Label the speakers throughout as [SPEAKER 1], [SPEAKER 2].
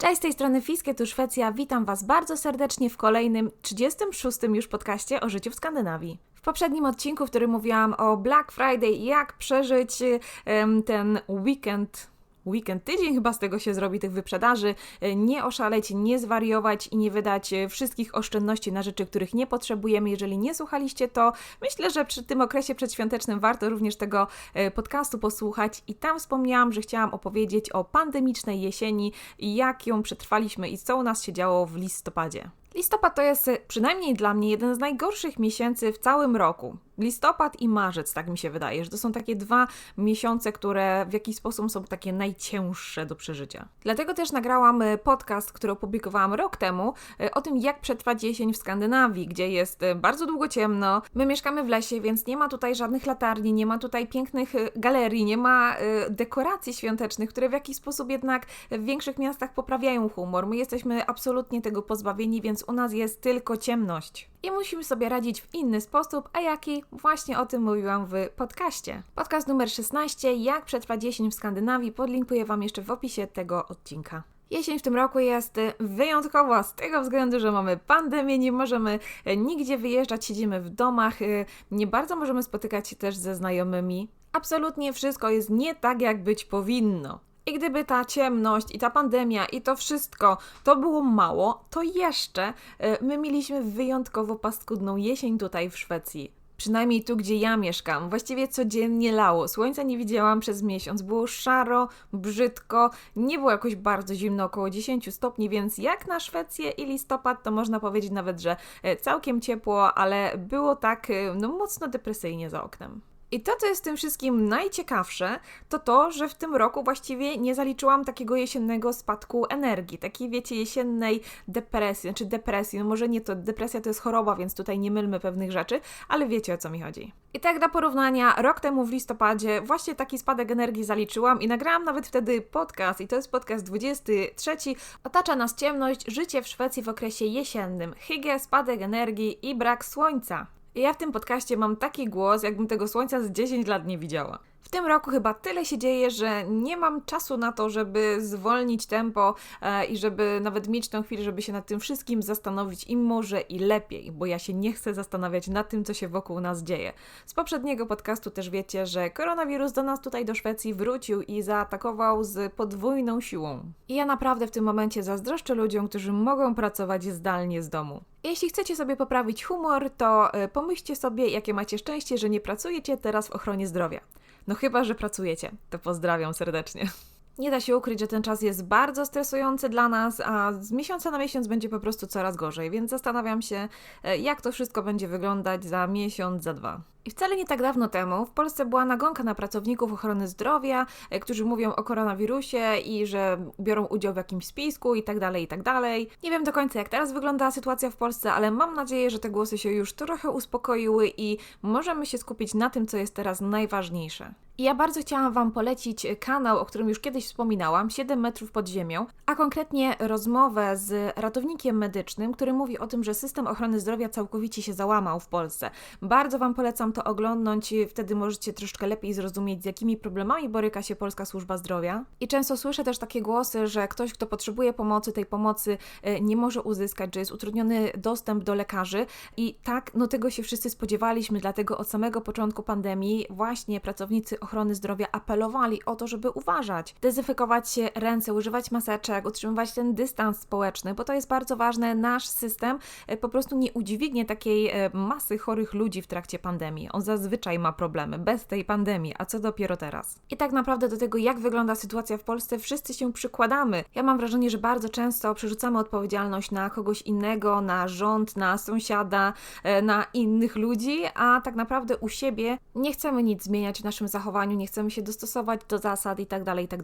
[SPEAKER 1] Cześć, z tej strony Fiskie, tu Szwecja. Witam Was bardzo serdecznie w kolejnym 36. już podcaście o życiu w Skandynawii. W poprzednim odcinku, w którym mówiłam o Black Friday i jak przeżyć ten weekend weekend, tydzień chyba z tego się zrobi tych wyprzedaży, e, nie oszaleć, nie zwariować i nie wydać e, wszystkich oszczędności na rzeczy, których nie potrzebujemy. Jeżeli nie słuchaliście, to myślę, że przy tym okresie przedświątecznym warto również tego e, podcastu posłuchać i tam wspomniałam, że chciałam opowiedzieć o pandemicznej jesieni i jak ją przetrwaliśmy i co u nas się działo w listopadzie. Listopad to jest przynajmniej dla mnie jeden z najgorszych miesięcy w całym roku. Listopad i marzec, tak mi się wydaje, że to są takie dwa miesiące, które w jakiś sposób są takie najcięższe do przeżycia. Dlatego też nagrałam e, podcast, który opublikowałam rok temu, e, o tym, jak przetrwać jesień w Skandynawii, gdzie jest e, bardzo długo ciemno. My mieszkamy w lesie, więc nie ma tutaj żadnych latarni, nie ma tutaj pięknych galerii, nie ma dekoracji świątecznych, które w jakiś sposób jednak w większych miastach poprawiają humor. My jesteśmy absolutnie tego pozbawieni, więc u nas jest tylko ciemność. I musimy sobie radzić w inny sposób, a jaki? Właśnie o tym mówiłam w podcaście. Podcast numer 16, jak przetrwać jesień w Skandynawii, podlinkuję Wam jeszcze w opisie tego odcinka. Jesień w tym roku jest wyjątkowa z tego względu, że mamy pandemię, nie możemy nigdzie wyjeżdżać, siedzimy w domach, nie bardzo możemy spotykać się też ze znajomymi. Absolutnie wszystko jest nie tak, jak być powinno. I gdyby ta ciemność i ta pandemia i to wszystko to było mało, to jeszcze my mieliśmy wyjątkowo paskudną jesień tutaj w Szwecji. Przynajmniej tu, gdzie ja mieszkam. Właściwie codziennie lało. Słońca nie widziałam przez miesiąc. Było szaro, brzydko, nie było jakoś bardzo zimno, około 10 stopni, więc jak na Szwecję i listopad, to można powiedzieć nawet, że całkiem ciepło, ale było tak no, mocno depresyjnie za oknem. I to, co jest w tym wszystkim najciekawsze, to to, że w tym roku właściwie nie zaliczyłam takiego jesiennego spadku energii, takiej, wiecie, jesiennej depresji, znaczy depresji, no może nie to, depresja to jest choroba, więc tutaj nie mylmy pewnych rzeczy, ale wiecie o co mi chodzi. I tak dla porównania, rok temu w listopadzie właśnie taki spadek energii zaliczyłam i nagrałam nawet wtedy podcast, i to jest podcast 23, otacza nas ciemność, życie w Szwecji w okresie jesiennym, hygge, spadek energii i brak słońca. I ja w tym podcaście mam taki głos, jakbym tego słońca z 10 lat nie widziała. W tym roku chyba tyle się dzieje, że nie mam czasu na to, żeby zwolnić tempo e, i żeby nawet mieć tę chwilę, żeby się nad tym wszystkim zastanowić i może i lepiej, bo ja się nie chcę zastanawiać nad tym, co się wokół nas dzieje. Z poprzedniego podcastu też wiecie, że koronawirus do nas tutaj do Szwecji wrócił i zaatakował z podwójną siłą. I ja naprawdę w tym momencie zazdroszczę ludziom, którzy mogą pracować zdalnie z domu. Jeśli chcecie sobie poprawić humor, to e, pomyślcie sobie, jakie macie szczęście, że nie pracujecie teraz w ochronie zdrowia. No chyba, że pracujecie. To pozdrawiam serdecznie. Nie da się ukryć, że ten czas jest bardzo stresujący dla nas, a z miesiąca na miesiąc będzie po prostu coraz gorzej, więc zastanawiam się, e, jak to wszystko będzie wyglądać za miesiąc, za dwa. I wcale nie tak dawno temu w Polsce była nagonka na pracowników ochrony zdrowia, e, którzy mówią o koronawirusie i że biorą udział w jakimś spisku i tak dalej, i tak dalej. Nie wiem do końca, jak teraz wygląda sytuacja w Polsce, ale mam nadzieję, że te głosy się już trochę uspokoiły i możemy się skupić na tym, co jest teraz najważniejsze. Ja bardzo chciałam Wam polecić kanał, o którym już kiedyś wspominałam, 7 metrów pod ziemią, a konkretnie rozmowę z ratownikiem medycznym, który mówi o tym, że system ochrony zdrowia całkowicie się załamał w Polsce. Bardzo Wam polecam to oglądnąć, wtedy możecie troszkę lepiej zrozumieć, z jakimi problemami boryka się Polska Służba Zdrowia. I często słyszę też takie głosy, że ktoś, kto potrzebuje pomocy, tej pomocy e, nie może uzyskać, że jest utrudniony dostęp do lekarzy. I tak, no tego się wszyscy spodziewaliśmy, dlatego od samego początku pandemii właśnie pracownicy ochrony zdrowia apelowali o to, żeby uważać, dezynfekować się ręce, używać maseczek, utrzymywać ten dystans społeczny, bo to jest bardzo ważne. Nasz system e, po prostu nie udźwignie takiej masy chorych ludzi w trakcie pandemii. On zazwyczaj ma problemy, bez tej pandemii, a co dopiero teraz. I tak naprawdę do tego, jak wygląda sytuacja w Polsce, wszyscy się przykładamy. Ja mam wrażenie, że bardzo często przerzucamy odpowiedzialność na kogoś innego, na rząd, na sąsiada, e, na innych ludzi, a tak naprawdę u siebie nie chcemy nic zmieniać w naszym zachowaniu, nie chcemy się dostosować do zasad i tak dalej, i tak.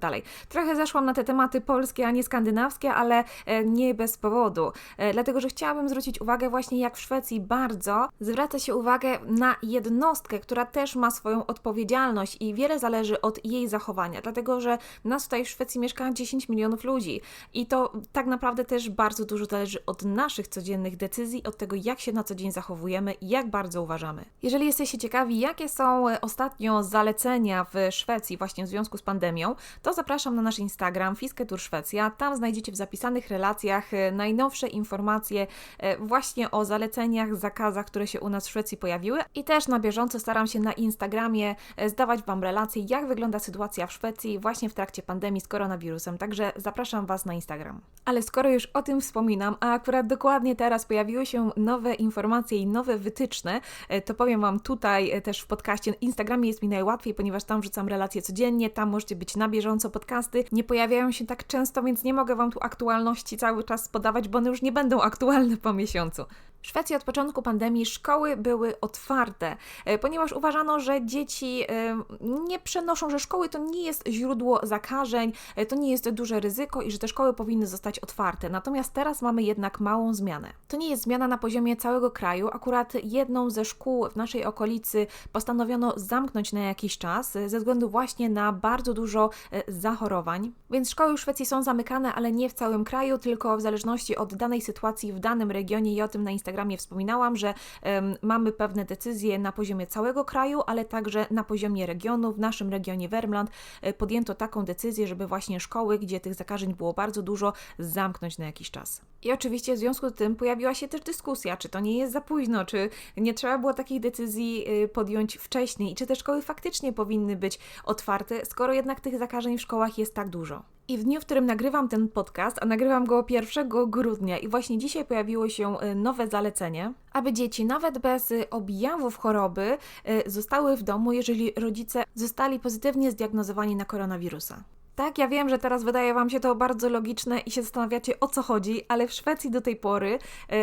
[SPEAKER 1] Trochę zeszłam na te tematy polskie, a nie skandynawskie, ale e, nie bez powodu. E, dlatego, że chciałabym zwrócić uwagę właśnie jak w Szwecji bardzo zwraca się uwagę na jedno jednostkę, która też ma swoją odpowiedzialność i wiele zależy od jej zachowania, dlatego że nas tutaj w Szwecji mieszka 10 milionów ludzi i to tak naprawdę też bardzo dużo zależy od naszych codziennych decyzji, od tego, jak się na co dzień zachowujemy jak bardzo uważamy. Jeżeli jesteście ciekawi, jakie są e, ostatnio zalecenia w Szwecji właśnie w związku z pandemią, to zapraszam na nasz Instagram Fisketur Szwecja. Tam znajdziecie w zapisanych relacjach e, najnowsze informacje e, właśnie o zaleceniach, zakazach, które się u nas w Szwecji pojawiły i też na bieżąco staram się na Instagramie zdawać Wam relacje, jak wygląda sytuacja w Szwecji właśnie w trakcie pandemii z koronawirusem. Także zapraszam Was na Instagram. Ale skoro już o tym wspominam, a akurat dokładnie teraz pojawiły się nowe informacje i nowe wytyczne, to powiem Wam tutaj też w podcaście. Instagramie jest mi najłatwiej, ponieważ tam wrzucam relacje codziennie, tam możecie być na bieżąco podcasty. Nie pojawiają się tak często, więc nie mogę Wam tu aktualności cały czas podawać, bo one już nie będą aktualne po miesiącu. W Szwecji od początku pandemii szkoły były otwarte, e, ponieważ uważano, że dzieci e, nie przenoszą, że szkoły to nie jest źródło zakażeń, e, to nie jest duże ryzyko i że te szkoły powinny zostać otwarte. Natomiast teraz mamy jednak małą zmianę. To nie jest zmiana na poziomie całego kraju. Akurat jedną ze szkół w naszej okolicy postanowiono zamknąć na jakiś czas ze względu właśnie na bardzo dużo zachorowań. Więc szkoły w Szwecji są zamykane, ale nie w całym kraju, tylko w zależności od danej sytuacji w danym regionie i o tym na Instagramie Instagramie wspominałam, że um, mamy pewne decyzje na poziomie całego kraju, ale także na poziomie regionu. W naszym regionie Wermland e, podjęto taką decyzję, żeby właśnie szkoły, gdzie tych zakażeń było bardzo dużo, zamknąć na jakiś czas. I oczywiście w związku z tym pojawiła się też dyskusja, czy to nie jest za późno, czy nie trzeba było takiej decyzji e, podjąć wcześniej i czy te szkoły faktycznie powinny być otwarte, skoro jednak tych zakażeń w szkołach jest tak dużo. I w dniu, w którym nagrywam ten podcast, a nagrywam go 1 grudnia, i właśnie dzisiaj pojawiło się y, nowe zalecenie, aby dzieci nawet bez y, objawów choroby y, zostały w domu, jeżeli rodzice zostali pozytywnie zdiagnozowani na koronawirusa. Tak, ja wiem, że teraz wydaje Wam się to bardzo logiczne i się zastanawiacie o co chodzi, ale w Szwecji do tej pory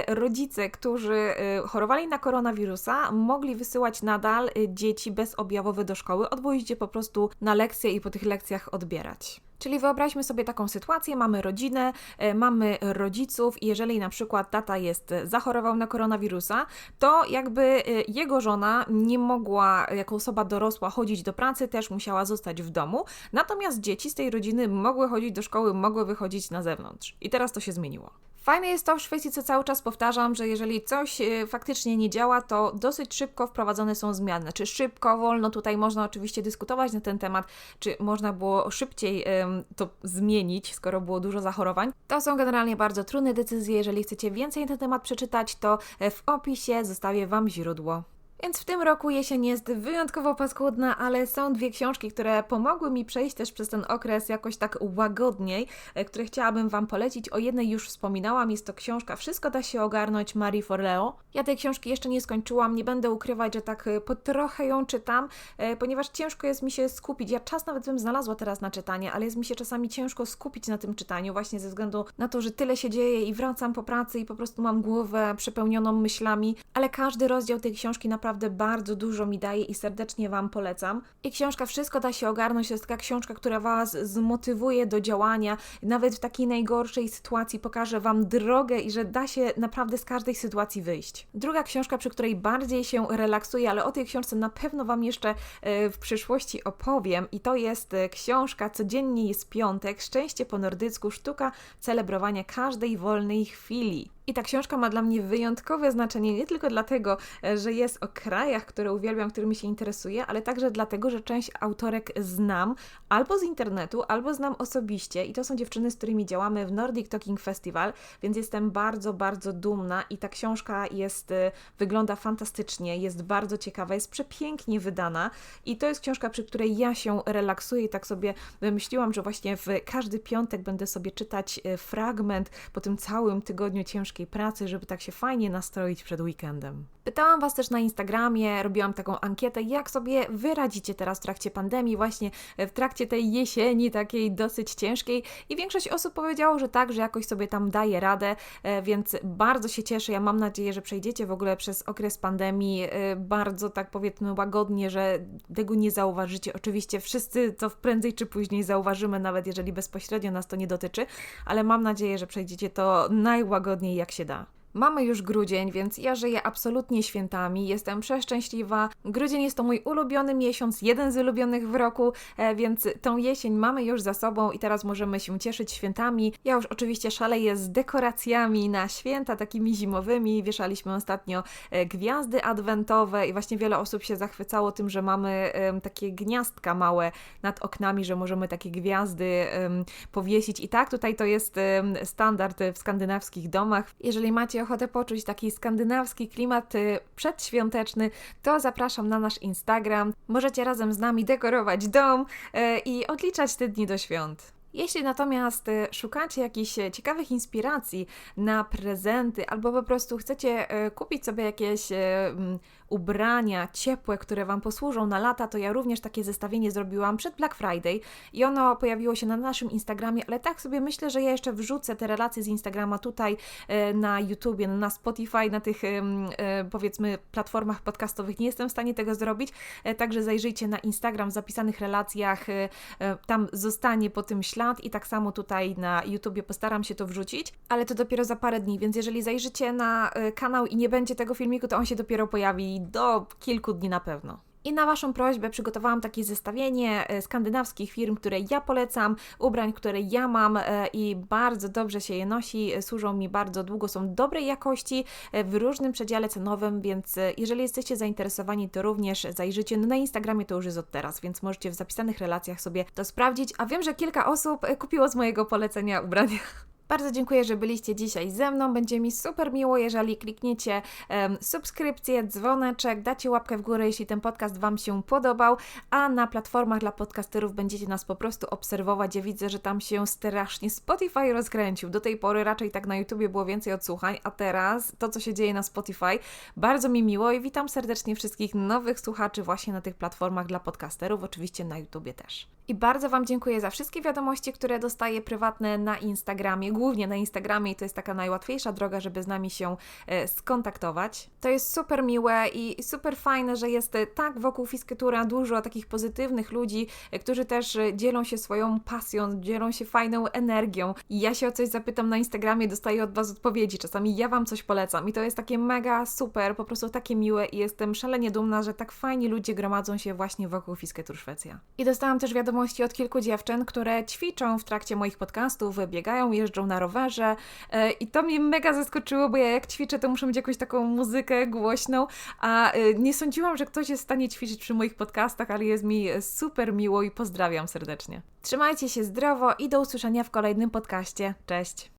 [SPEAKER 1] rodzice, którzy chorowali na koronawirusa, mogli wysyłać nadal dzieci bezobjawowe do szkoły, odwozić je po prostu na lekcje i po tych lekcjach odbierać. Czyli wyobraźmy sobie taką sytuację, mamy rodzinę, e, mamy rodziców i jeżeli na przykład tata jest, e, zachorował na koronawirusa, to jakby e, jego żona nie mogła jako osoba dorosła chodzić do pracy, też musiała zostać w domu, natomiast dzieci z tej rodziny mogły chodzić do szkoły, mogły wychodzić na zewnątrz. I teraz to się zmieniło. Fajne jest to w Szwecji, co cały czas powtarzam, że jeżeli coś e, faktycznie nie działa, to dosyć szybko wprowadzone są zmiany. Czy szybko, wolno, tutaj można oczywiście dyskutować na ten temat, czy można było szybciej to zmienić, skoro było dużo zachorowań. To są generalnie bardzo trudne decyzje. Jeżeli chcecie więcej na ten temat przeczytać, to e, w opisie zostawię Wam źródło. Więc w tym roku jesień jest wyjątkowo paskudna, ale są dwie książki, które pomogły mi przejść też przez ten okres jakoś tak łagodniej, e, które chciałabym Wam polecić. O jednej już wspominałam, jest to książka Wszystko da się ogarnąć Marie Forleo. Ja tej książki jeszcze nie skończyłam, nie będę ukrywać, że tak e, po trochę ją czytam, e, ponieważ ciężko jest mi się skupić. Ja czas nawet bym znalazła teraz na czytanie, ale jest mi się czasami ciężko skupić na tym czytaniu, właśnie ze względu na to, że tyle się dzieje i wracam po pracy i po prostu mam głowę przepełnioną myślami, ale każdy rozdział tej książki naprawdę naprawdę bardzo dużo mi daje i serdecznie Wam polecam. I książka Wszystko da się ogarnąć to jest taka książka, która Was zmotywuje do działania, nawet w takiej najgorszej sytuacji pokaże Wam drogę i że da się naprawdę z każdej sytuacji wyjść. Druga książka, przy której bardziej się relaksuję, ale o tej książce na pewno Wam jeszcze e, w przyszłości opowiem i to jest e, książka Codziennie jest piątek, Szczęście po nordycku, sztuka celebrowania każdej wolnej chwili. I ta książka ma dla mnie wyjątkowe znaczenie nie tylko dlatego, e, że jest o krajach, które uwielbiam, którymi się interesuję, ale także dlatego, że część autorek znam albo z internetu, albo znam osobiście i to są dziewczyny, z którymi działamy w Nordic Talking Festival, więc jestem bardzo, bardzo dumna i ta książka jest, e, wygląda fantastycznie, jest bardzo ciekawa, jest przepięknie wydana i to jest książka, przy której ja się relaksuję i tak sobie wymyśliłam, że właśnie w każdy piątek będę sobie czytać e, fragment po tym całym tygodniu ciężkiej pracy, żeby tak się fajnie nastroić przed weekendem. Pytałam Was też na Instagramie, robiłam taką ankietę, jak sobie wyradzicie teraz w trakcie pandemii, właśnie w trakcie tej jesieni takiej dosyć ciężkiej i większość osób powiedziało, że tak, że jakoś sobie tam daje radę, e, więc bardzo się cieszę. Ja mam nadzieję, że przejdziecie w ogóle przez okres pandemii e, bardzo tak powiedzmy łagodnie, że tego nie zauważycie. Oczywiście wszyscy to prędzej czy później zauważymy, nawet jeżeli bezpośrednio nas to nie dotyczy, ale mam nadzieję, że przejdziecie to najłagodniej jak się da. Mamy już grudzień, więc ja żyję absolutnie świętami, jestem przeszczęśliwa. Grudzień jest to mój ulubiony miesiąc, jeden z ulubionych w roku, e, więc tą jesień mamy już za sobą i teraz możemy się cieszyć świętami. Ja już oczywiście szaleję z dekoracjami na święta, takimi zimowymi. Wieszaliśmy ostatnio e, gwiazdy adwentowe i właśnie wiele osób się zachwycało tym, że mamy takie gniazdka małe nad oknami, że możemy takie gwiazdy powiesić. I tak, tutaj to jest standard w skandynawskich domach. Jeżeli macie ochotę poczuć taki skandynawski klimat y, przedświąteczny, to zapraszam na nasz Instagram. Możecie razem z nami dekorować dom e, i odliczać te dni do świąt. Jeśli natomiast e, szukacie jakichś ciekawych inspiracji na prezenty, albo po prostu chcecie kupić sobie jakieś ubrania ciepłe, które Wam posłużą na lata, to ja również takie zestawienie zrobiłam przed Black Friday i ono pojawiło się na naszym Instagramie, ale tak sobie myślę, że ja jeszcze wrzucę te relacje z Instagrama tutaj e, na YouTubie, na Spotify, na tych e, powiedzmy platformach podcastowych. Nie jestem w stanie tego zrobić, e, także zajrzyjcie na Instagram w zapisanych relacjach, tam zostanie po tym ślad i tak samo tutaj na YouTubie postaram się to wrzucić, ale to dopiero za parę dni, więc jeżeli zajrzycie na kanał i nie będzie tego filmiku, to on się dopiero pojawi do kilku dni na pewno. I na Waszą prośbę przygotowałam takie zestawienie e, skandynawskich firm, które ja polecam, ubrań, które ja mam e, i bardzo dobrze się je nosi, e, służą mi bardzo długo, są dobrej jakości w różnym przedziale cenowym, więc jeżeli jesteście zainteresowani, to również zajrzyjcie. No na Instagramie to już jest od teraz, więc możecie w zapisanych relacjach sobie to sprawdzić. A wiem, że kilka osób kupiło z mojego polecenia ubrania. Bardzo dziękuję, że byliście dzisiaj ze mną. Będzie mi super miło, jeżeli klikniecie em, subskrypcję, dzwoneczek, dacie łapkę w górę, jeśli ten podcast Wam się podobał, a na platformach dla podcasterów będziecie nas po prostu obserwować. Ja widzę, że tam się strasznie Spotify rozkręcił. Do tej pory raczej tak na YouTubie było więcej odsłuchań, a teraz to, co się dzieje na Spotify, bardzo mi miło i witam serdecznie wszystkich nowych słuchaczy właśnie na tych platformach dla podcasterów, oczywiście na YouTubie też. I bardzo Wam dziękuję za wszystkie wiadomości, które dostaję prywatne na Instagramie, głównie na Instagramie i to jest taka najłatwiejsza droga, żeby z nami się e, skontaktować. To jest super miłe i super fajne, że jest e, tak wokół Fisketura dużo takich pozytywnych ludzi, e, którzy też dzielą się swoją pasją, dzielą się fajną energią. I ja się o coś zapytam na Instagramie, dostaję od Was odpowiedzi. Czasami ja Wam coś polecam i to jest takie mega super, po prostu takie miłe i jestem szalenie dumna, że tak fajni ludzie gromadzą się właśnie wokół Fisketur Szwecja. I dostałam też wiadomości od kilku dziewczyn, które ćwiczą w trakcie moich podcastów, biegają, jeżdżą na rowerze e, i to mnie mega zaskoczyło, bo ja jak ćwiczę, to muszę mieć jakąś taką muzykę głośną, a e, nie sądziłam, że ktoś jest w stanie ćwiczyć przy moich podcastach, ale jest mi super miło i pozdrawiam serdecznie. Trzymajcie się zdrowo i do usłyszenia w kolejnym podcaście. Cześć!